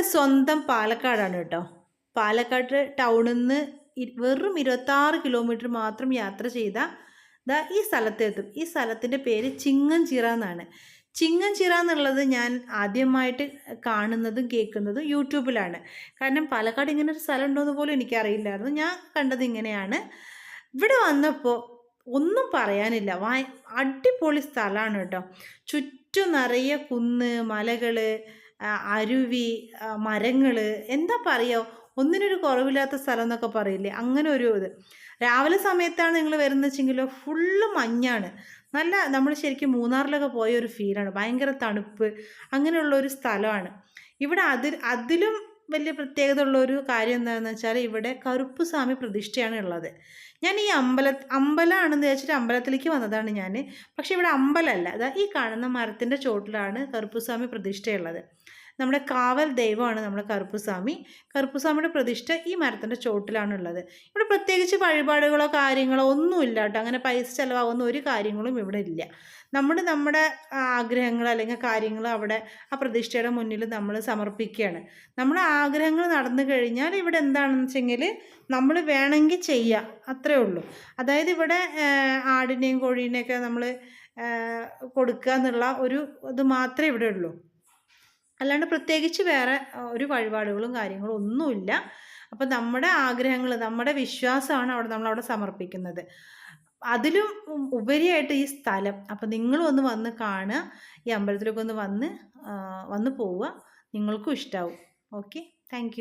നമ്മുടെ സ്വന്തം പാലക്കാടാണ് കേട്ടോ. പാലക്കാട് ടൗണിൽ നിന്ന് വെറും ഇരുപത്താറ് കിലോമീറ്റർ മാത്രം യാത്ര ചെയ്ത ദാ ഈ സ്ഥലത്തെത്തും. ഈ സ്ഥലത്തിന്റെ പേര് ചിങ്ങഞ്ചിറ എന്നാണ്. ചിങ്ങഞ്ചിറ എന്നുള്ളത് ഞാൻ ആദ്യമായിട്ട് കാണുന്നതും കേൾക്കുന്നതും യൂട്യൂബിലാണ്. കാരണം പാലക്കാട് ഇങ്ങനെ ഒരു സ്ഥലം ഉണ്ടോയെന്ന് പോലും എനിക്കറിയില്ലായിരുന്നു. ഞാൻ കണ്ടത് ഇങ്ങനെയാണ്. ഇവിടെ വന്നപ്പോൾ ഒന്നും പറയാനില്ല. വായ അടിപൊളി സ്ഥലമാണ് കേട്ടോ. ചുറ്റും നിറയെ കുന്ന് മലകൾ അരുവി മരങ്ങൾ എന്താ പറയുക ഒന്നിനൊരു കുറവില്ലാത്ത സ്ഥലം എന്നൊക്കെ പറയില്ലേ? അങ്ങനെ ഒരു ഇത്. രാവിലെ സമയത്താണ് നിങ്ങൾ വരുന്നത് വെച്ചെങ്കിൽ ഫുള്ള് മഞ്ഞാണ്. നല്ല നമ്മൾ ശരിക്കും മൂന്നാറിലൊക്കെ പോയ ഒരു ഫീലാണ്. ഭയങ്കര തണുപ്പ് അങ്ങനെയുള്ള ഒരു സ്ഥലമാണ്. ഇവിടെ അതിൽ അതിലും വലിയ പ്രത്യേകത ഉള്ള ഒരു കാര്യം എന്താണെന്ന് വെച്ചാൽ ഇവിടെ കറുപ്പ് സ്വാമി പ്രതിഷ്ഠയാണ് ഉള്ളത്. ഞാൻ ഈ അമ്പല അമ്പലമാണെന്ന് വെച്ചിട്ട് അമ്പലത്തിലേക്ക് വന്നതാണ് ഞാൻ പക്ഷേ ഇവിടെ അമ്പലമല്ല അതാ ഈ കാണുന്ന മരത്തിന്റെ ചോട്ടിലാണ് കറുപ്പ് സ്വാമി പ്രതിഷ്ഠയുള്ളത്. നമ്മുടെ കാവൽ ദൈവമാണ് നമ്മുടെ കറുപ്പുസ്വാമി. കറുപ്പുസ്വാമിയുടെ പ്രതിഷ്ഠ ഈ മരത്തിന്റെ ചോട്ടിലാണുള്ളത്. ഇവിടെ പ്രത്യേകിച്ച് വഴിപാടുകളോ കാര്യങ്ങളോ ഒന്നുമില്ല കേട്ടോ. അങ്ങനെ പൈസ ചിലവാകുന്ന ഒരു കാര്യങ്ങളും ഇവിടെ ഇല്ല. നമ്മൾ നമ്മുടെ ആഗ്രഹങ്ങൾ അല്ലെങ്കിൽ കാര്യങ്ങൾ അവിടെ ആ പ്രതിഷ്ഠയുടെ മുന്നിൽ നമ്മൾ സമർപ്പിക്കുകയാണ്. നമ്മുടെ ആഗ്രഹങ്ങൾ നടന്നു കഴിഞ്ഞാൽ ഇവിടെ എന്താണെന്ന് വെച്ചെങ്കിൽ നമ്മൾ വേണമെങ്കിൽ ചെയ്യുക അത്രേ ഉള്ളൂ. അതായത് ഇവിടെ ആടിനെയും കോഴീനെയൊക്കെ നമ്മൾ കൊടുക്കുക എന്നുള്ള ഒരു ഇത് മാത്രമേ ഇവിടെ ഉള്ളൂ. അല്ലാണ്ട് പ്രത്യേകിച്ച് വേറെ ഒരു വഴിപാടുകളും കാര്യങ്ങളും ഒന്നുമില്ല. അപ്പം നമ്മുടെ ആഗ്രഹങ്ങൾ നമ്മുടെ വിശ്വാസമാണ് അവിടെ നമ്മളവിടെ സമർപ്പിക്കുന്നത്. അതിലും ഉപരിയായിട്ട് ഈ സ്ഥലം അപ്പം നിങ്ങളും ഒന്ന് വന്ന് കാണുക. ഈ അമ്പലത്തിലൊക്കെ ഒന്ന് വന്ന് വന്ന് പോവുക. നിങ്ങൾക്കും ഇഷ്ടമാവും ഓക്കെ? താങ്ക്